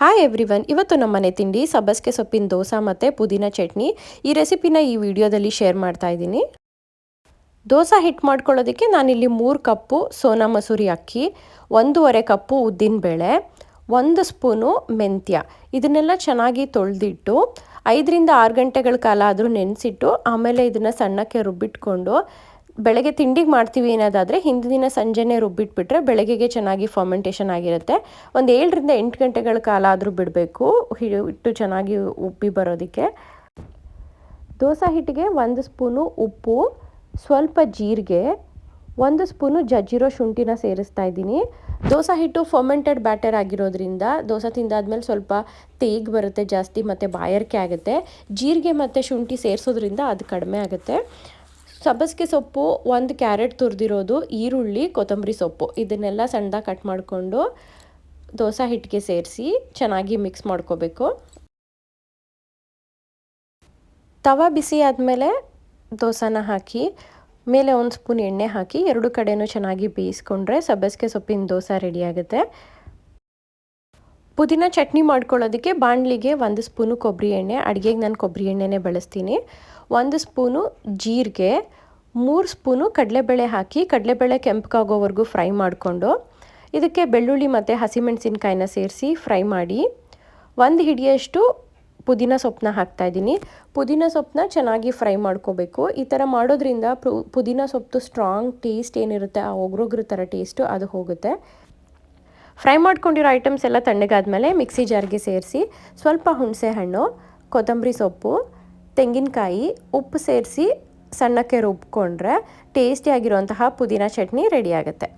Hi everyone ಇವತ್ತು ನಮ್ಮ ಮನೆ ತಿಂಡಿ, ಸಬ್ಬಸ್ಗೆ ಸೊಪ್ಪಿನ ದೋಸೆ ಮತ್ತು ಪುದೀನ ಚಟ್ನಿ. ಈ ರೆಸಿಪಿನ ಈ ವಿಡಿಯೋದಲ್ಲಿ ಶೇರ್ ಮಾಡ್ತಾ ಇದ್ದೀನಿ. ದೋಸೆ ಹಿಟ್ ಮಾಡ್ಕೊಳ್ಳೋದಕ್ಕೆ ನಾನಿಲ್ಲಿ ಮೂರು ಕಪ್ಪು ಸೋನಾ ಮಸೂರಿ ಅಕ್ಕಿ, ಒಂದೂವರೆ ಕಪ್ಪು ಉದ್ದಿನಬೇಳೆ ಒಂದು ಸ್ಪೂನು ಮೆಂತ್ಯ. ಇದನ್ನೆಲ್ಲ ಚೆನ್ನಾಗಿ ತೊಳೆದಿಟ್ಟು, ಐದರಿಂದ ಆರು ಗಂಟೆಗಳ ಕಾಲ ಆದರೂ ನೆನೆಸಿಟ್ಟು, ಆಮೇಲೆ ಇದನ್ನು ಸಣ್ಣಕ್ಕೆ ರುಬ್ಬಿಟ್ಕೊಂಡು ಬೆಳಗ್ಗೆ ತಿಂಡಿಗೆ ಮಾಡ್ತೀವಿ ಅನ್ನೋದಾದರೆ ಹಿಂದಿನ ದಿನ ಸಂಜೆನೇ ರುಬ್ಬಿಟ್ಬಿಟ್ರೆ ಬೆಳಗ್ಗೆಗೆ ಚೆನ್ನಾಗಿ ಫರ್ಮೆಂಟೇಷನ್ ಆಗಿರುತ್ತೆ. ಒಂದು ಏಳರಿಂದ ಎಂಟು ಗಂಟೆಗಳ ಕಾಲ ಆದರೂ ಬಿಡಬೇಕು ಹಿಟ್ಟು ಚೆನ್ನಾಗಿ ಉಬ್ಬಿ ಬರೋದಕ್ಕೆ. ದೋಸೆ ಹಿಟ್ಟಿಗೆ ಒಂದು ಸ್ಪೂನು ಉಪ್ಪು, ಸ್ವಲ್ಪ ಜೀರಿಗೆ, ಒಂದು ಸ್ಪೂನು ಜಜ್ಜಿರೋ ಶುಂಠಿನ ಸೇರಿಸ್ತಾ ಇದ್ದೀನಿ. ದೋಸೆ ಹಿಟ್ಟು ಫರ್ಮೆಂಟೆಡ್ ಬ್ಯಾಟರ್ ಆಗಿರೋದ್ರಿಂದ ದೋಸೆ ತಿಂದಾದ್ಮೇಲೆ ಸ್ವಲ್ಪ ತೇಗ್ ಬರುತ್ತೆ ಜಾಸ್ತಿ ಮತ್ತು ಬಾಯಾರಿಕೆ ಆಗುತ್ತೆ. ಜೀರಿಗೆ ಮತ್ತು ಶುಂಠಿ ಸೇರಿಸೋದ್ರಿಂದ ಅದು ಕಡಿಮೆ ಆಗುತ್ತೆ. ಸಬ್ಬಸಿಗೆ ಸೊಪ್ಪು ಒಂದು ಕ್ಯಾರೆಟ್ ತುರಿದಿರೋದು, ಈರುಳ್ಳಿ, ಕೊತ್ತಂಬರಿ ಸೊಪ್ಪು. ಇದನ್ನೆಲ್ಲ ಸಣ್ಣದಾಗಿ ಕಟ್ ಮಾಡಿಕೊಂಡು ದೋಸೆ ಹಿಟ್ಟಿಗೆ ಸೇರಿಸಿ ಚೆನ್ನಾಗಿ ಮಿಕ್ಸ್ ಮಾಡ್ಕೋಬೇಕು. ತವ ಬಿಸಿ ಆದಮೇಲೆ ದೋಸೆನ ಹಾಕಿ, ಮೇಲೆ ಒಂದು ಸ್ಪೂನ್ ಎಣ್ಣೆ ಹಾಕಿ, ಎರಡು ಕಡೆನೂ ಚೆನ್ನಾಗಿ ಬೇಯಿಸ್ಕೊಂಡ್ರೆ ಸಬ್ಬಸಿಗೆ ಸೊಪ್ಪಿನ ದೋಸೆ ರೆಡಿ ಆಗುತ್ತೆ. ಪುದೀನ ಚಟ್ನಿ ಮಾಡ್ಕೊಳ್ಳೋದಕ್ಕೆ ಬಾಣಲಿಗೆ ಒಂದು ಸ್ಪೂನು ಕೊಬ್ಬರಿ ಎಣ್ಣೆ, ಅಡುಗೆಗೆ ನಾನು ಕೊಬ್ಬರಿ ಎಣ್ಣೆನೇ ಬಳಸ್ತೀನಿ. ಒಂದು ಸ್ಪೂನು ಜೀರಿಗೆ ಮೂರು ಸ್ಪೂನು ಕಡಲೆಬೇಳೆ ಹಾಕಿ, ಕಡಲೆಬೇಳೆ ಕೆಂಪಗಾಗೋವರೆಗೂ ಫ್ರೈ ಮಾಡಿಕೊಂಡು, ಇದಕ್ಕೆ ಬೆಳ್ಳುಳ್ಳಿ ಮತ್ತು ಹಸಿಮೆಣಸಿನಕಾಯಿನ ಸೇರಿಸಿ ಫ್ರೈ ಮಾಡಿ, ಒಂದು ಹಿಡಿಯಷ್ಟು ಪುದೀನ ಸೊಪ್ಪನ್ನ ಹಾಕ್ತಾಯಿದ್ದೀನಿ ಪುದೀನ ಸೊಪ್ಪನ್ನ ಚೆನ್ನಾಗಿ ಫ್ರೈ ಮಾಡ್ಕೋಬೇಕು. ಈ ಥರ ಮಾಡೋದ್ರಿಂದ ಪುದೀನ ಸೊಪ್ಪು ಸ್ಟ್ರಾಂಗ್ ಟೇಸ್ಟ್ ಏನಿರುತ್ತೆ, ಆ ಒಗ್ರೊಗ್ರ ಥರ ಟೇಸ್ಟು ಅದು ಹೋಗುತ್ತೆ. ಫ್ರೈ ಮಾಡ್ಕೊಂಡಿರೋ ಐಟಮ್ಸ್ ಎಲ್ಲ ತಣ್ಣಗಾದ್ಮೇಲೆ ಮಿಕ್ಸಿ ಜಾರ್ಗೆ ಸೇರಿಸಿ, ಸ್ವಲ್ಪ ಹುಣಸೆ ಹಣ್ಣು ಕೊತ್ತಂಬರಿ ಸೊಪ್ಪು, ತೆಂಗಿನಕಾಯಿ, ಉಪ್ಪು ಸೇರಿಸಿ ಸಣ್ಣಕ್ಕೆ ರುಬ್ಕೊಂಡ್ರೆ ಟೇಸ್ಟಿಯಾಗಿರುವಂತಹ ಪುದೀನ ಚಟ್ನಿ ರೆಡಿ ಆಗುತ್ತೆ.